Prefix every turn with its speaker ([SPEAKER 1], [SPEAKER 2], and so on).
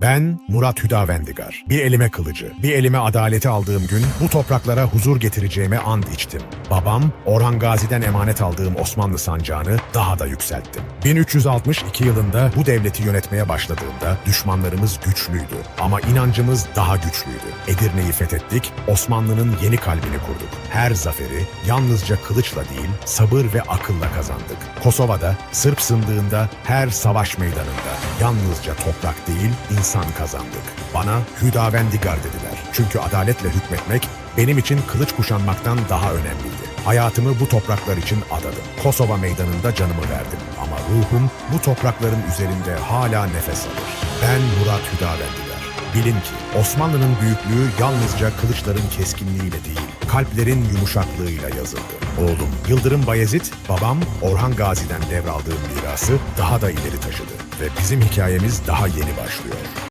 [SPEAKER 1] Ben Murat Hüdavendigar. Bir elime kılıcı, bir elime adaleti aldığım gün bu topraklara huzur getireceğime and içtim. Babam Orhan Gazi'den emanet aldığım Osmanlı sancağını daha da yükselttim. 1362 yılında bu devleti yönetmeye başladığımda düşmanlarımız güçlüydü ama inancımız daha güçlüydü. Edirne'yi fethettik, Osmanlı'nın yeni kalbini kurduk. Her zaferi yalnızca kılıçla değil, sabır ve akılla kazandık. Kosova'da, Sırp sındığında her savaş meydanında yalnızca toprak değil, insan kazandık. Bana Hüdavendigar dediler. Çünkü adaletle hükmetmek benim için kılıç kuşanmaktan daha önemliydi. Hayatımı bu topraklar için adadım. Kosova meydanında canımı verdim. Ama ruhum bu toprakların üzerinde hala nefes alır. Ben Murat Hüdavendigar. Bilin ki Osmanlı'nın büyüklüğü yalnızca kılıçların keskinliğiyle değil, kalplerin yumuşaklığıyla yazıldı. Oğlum Yıldırım Bayezid, babam Orhan Gazi'den devraldığım mirası daha da ileri taşıdı. Ve bizim hikayemiz daha yeni başlıyor.